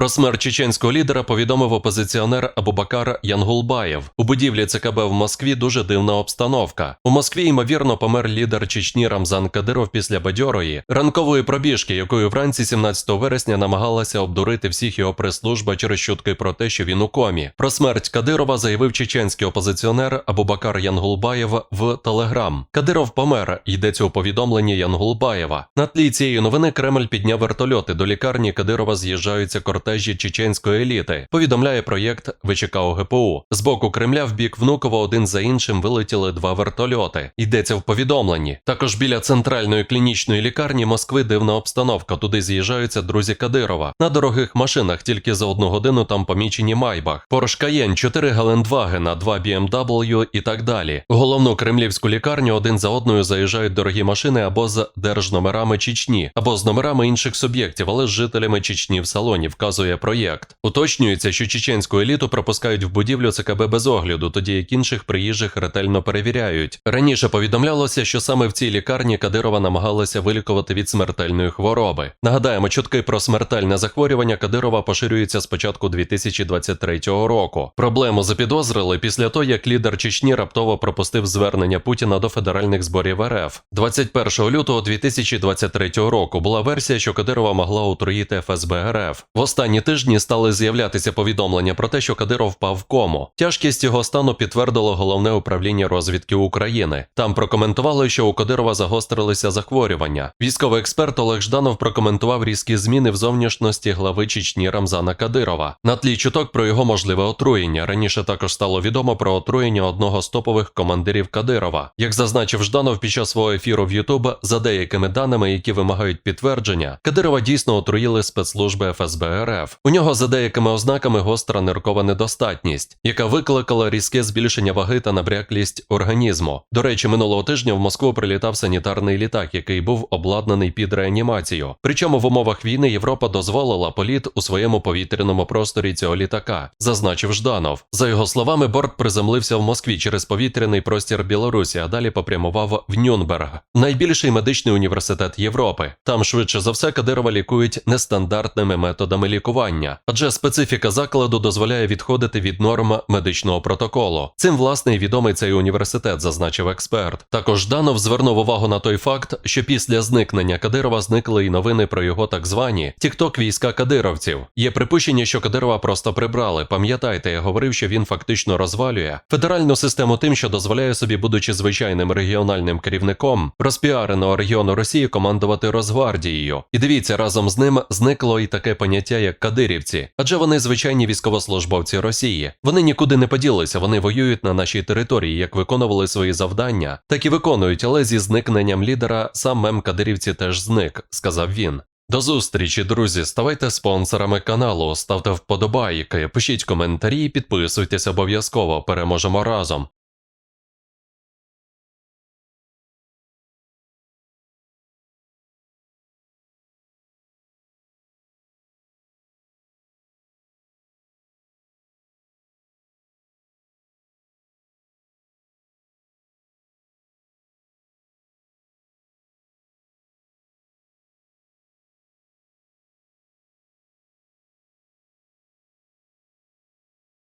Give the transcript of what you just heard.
Про смерть чеченського лідера повідомив опозиціонер Абубакар Янгулбаєв. У будівлі ЦКБ в Москві дуже дивна обстановка. У Москві ймовірно помер лідер Чечні Рамзан Кадиров після бадьорої ранкової пробіжки, якою вранці 17 вересня намагалася обдурити всіх його прес-служба через чутки про те, що він у комі. Про смерть Кадирова заявив чеченський опозиціонер Абубакар Янгулбаєв в Телеграм. Кадиров помер. Йдеться у повідомленні Янгулбаєва. На тлі цієї новини Кремль підняв вертольоти. До лікарні Кадирова з'їжджаються кортежі чеченської еліти. Повідомляє проєкт ВЧК ОГПУ. З боку Кремля в бік Внуково один за іншим вилетіли два вертольоти. Йдеться в повідомленні. Також біля центральної клінічної лікарні Москви дивна обстановка. Туди з'їжджаються друзі Кадирова. На дорогих машинах тільки за одну годину там помічені Майбах, Porsche Cayenne, 4 Гелендвагена, 2 BMW і так далі. Головну кремлівську лікарню один за одною заїжджають дорогі машини або з держномерами Чечні, або з номерами інших суб'єктів, але з жителями Чечні в салоні, вказує проєкт. Уточнюється, що чеченську еліту пропускають в будівлю ЦКБ без огляду, тоді як інших приїжджих ретельно перевіряють. Раніше повідомлялося, що саме в цій лікарні Кадирова намагалася вилікувати від смертельної хвороби. Нагадаємо, чутки про смертельне захворювання Кадирова поширюються з початку 2023 року. Проблему запідозрили після того, як лідер Чечні раптово пропустив звернення Путіна до федеральних зборів РФ. 21 лютого 2023 року була версія, що Кадирова могла отруїти ФСБ РФ. В останні тижні стали з'являтися повідомлення про те, що Кадиров впав в кому. Тяжкість його стану підтвердило головне управління розвідки України. Там прокоментували, що у Кадирова загострилися захворювання. Військовий експерт Олег Жданов прокоментував різкі зміни в зовнішності глави Чечні Рамзана Кадирова. На тлі чуток про його можливе отруєння. Раніше також стало відомо про отруєння одного з топових командирів Кадирова. Як зазначив Жданов під час свого ефіру в Ютуб, за деякими даними, які вимагають підтвердження, Кадирова дійсно отруїли спецслужби ФСБ РФ. У нього за деякими ознаками гостра ниркова недостатність, яка викликала різке збільшення ваги та набряклість організму. До речі, минулого тижня в Москву прилітав санітарний літак, який був обладнаний під реанімацію. Причому в умовах війни Європа дозволила політ у своєму повітряному просторі цього літака, зазначив Жданов. За його словами, борт приземлився в Москві через повітряний простір Білорусі, а далі попрямував в Нюнберг, найбільший медичний університет Європи. Там швидше за все Кадирова лікують нестандартними методами лікування, адже специфіка закладу дозволяє відходити від норм медичного протоколу. Цим власне і відомий цей університет, зазначив експерт. Також Жданов звернув увагу на той факт, що після зникнення Кадирова зникли і новини про його так звані тікток війська кадировців. Є припущення, що Кадирова просто прибрали. Пам'ятайте, я говорив, що він фактично розвалює федеральну систему тим, що дозволяє собі, будучи звичайним регіональним керівником розпіареного регіону Росії, командувати Росгвардією. І дивіться, разом з ним зникло і таке поняття, кадирівці, адже вони звичайні військовослужбовці Росії. Вони нікуди не поділися, вони воюють на нашій території, як виконували свої завдання, так і виконують, але зі зникненням лідера сам мем кадирівці теж зник, сказав він. До зустрічі, друзі. Ставайте спонсорами каналу, ставте вподобайки, пишіть коментарі, підписуйтесь обов'язково. Переможемо разом.